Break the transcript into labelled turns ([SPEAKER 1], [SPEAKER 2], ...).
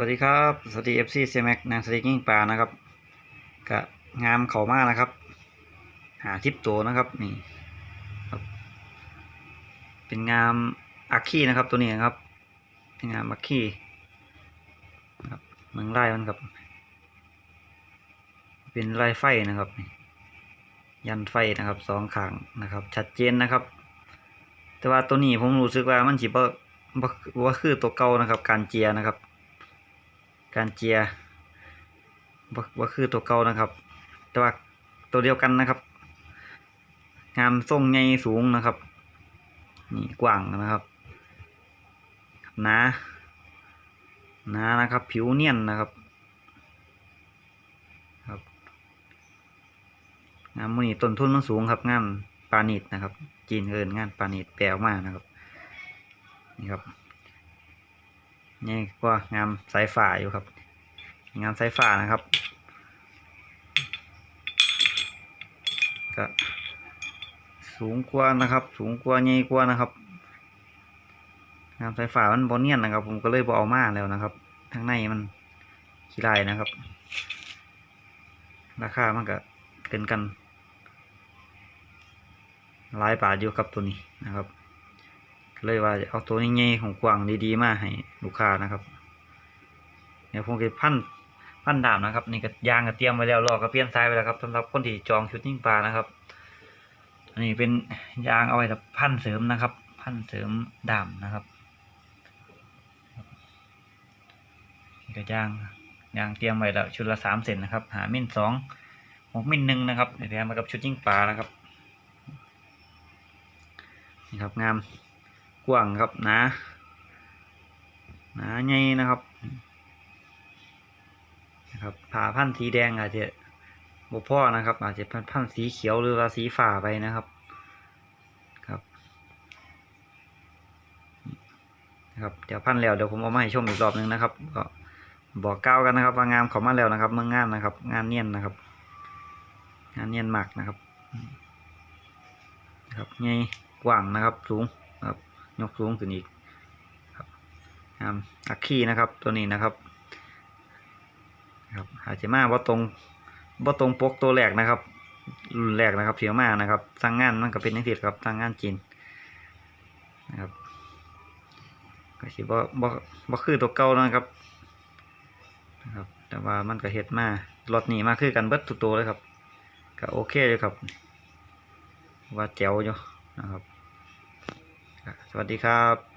[SPEAKER 1] วัสดีครับสวัสดีเอฟซีเซม็กนางสติกิ้งปลานะครับกะงามเขามากนะครับ หาทิปโตวนะครับนี่ครับ เป็นงามอักคีนะครับตัวนี้นะครับ เป็นงามอักคีครับเมืองไร่มันครับ เป็นไร่ไฟนะครับ ยันไฟนะครับสองขางนะครับ ชัดเจนนะครับ แต่ว่าตัวนี้ผมรู้สึกว่ามันจิบ่บ่บ่คือตัวเก่านะครับ การเจียนะครับ การเจียบ่บ่คือตัวเก่านะครับ แต่ว่าตัวเดียวกันนะครับ งามทรงใหญ่สูงนะครับ นี่กว้างนะครับหนาหนานะครับ ผิวเนียนนะครับ ครับงามมูนี่ต้นทุนมันสูงครับงานปานิดนะครับ จีนเอินงานปานิดแปลออกมานะครับ นี่ครับ นี่ก็งามสายฝ่าอยู่ครับ งามสายฝ่านะครับ ก็สูงกว่านะครับ สูงกว่าใหญ่กว่านะครับ งามสายฝ่ามันบอเนียนนะครับ ผมก็เลยบอเอามาแล้วนะครับข้างในมันขี้ลายนะครับ ราคามันก็เกินกันหลายบาทอยู่กับตัวนี้นะครับ เลยว่าจะเอาตัวนี้ใหญ่ของกวางดีๆมาให้ลูกค้านะครับเดี๋ยวผมจะพันพันดามนะครับนี่ก็ยางก็เตรียมไว้แล้วรอก็เปลี่ยนสายไปแล้วครับสำหรับคนที่จองชุดนิ่งปลานะครับ อันนี้เป็นยางเอาไว้แบบพันเสริมนะครับ พันเสริมดามนะครับนี่ก็ยางยางเตรียมไว้แล้วชุดละสามเซนนะครับ หามินสองหกมินหนึ่งนะครับเดี๋ยวแถมมากับชุดยิ่งปลานะครับนี่ครับงาม กว้างครับนาหนาใหญ่นะครับนะครับผ่าพันธุ์สีแดงอาจจะบ่พ่อนะครับ อาจจะพันพันธุ์สีเขียวหรือว่าสีฝ่าไปนะครับครับนะครับเดี๋ยวพันธ์แล้วเดี๋ยวผมเอามาให้ชมอีกรอบหนึงนะครับก็บอกก้าวกันนะครับว่างามเขามาแล้วนะครับเมืองงานนะครับ งานเนียนนะครับ งานเนียนมากนะครับนะครับใหญ่กว้างนะครับสูง ยกสูงขึ้นอีกครับอักคีนะครับตัวนี้นะครับครับอาจจะมาว่าตรงว่าตรงปกตัวแรกนะครับ รุ่นแรกนะครับเสียมานะครับสั่งงานมันก็เป็นนักเรียนครับสั่งงานจีนนะครับก็สิบ่บ่บ่คือตัวเก่านะครับนะครับ แต่ว่ามันก็เฮ็ดมารถนี้มาคือกันเบิดทุกตัวเลยครับ ก็โอเคเลยครับ ว่าแจ๋วอยู่นะครับ สวัสดีครับ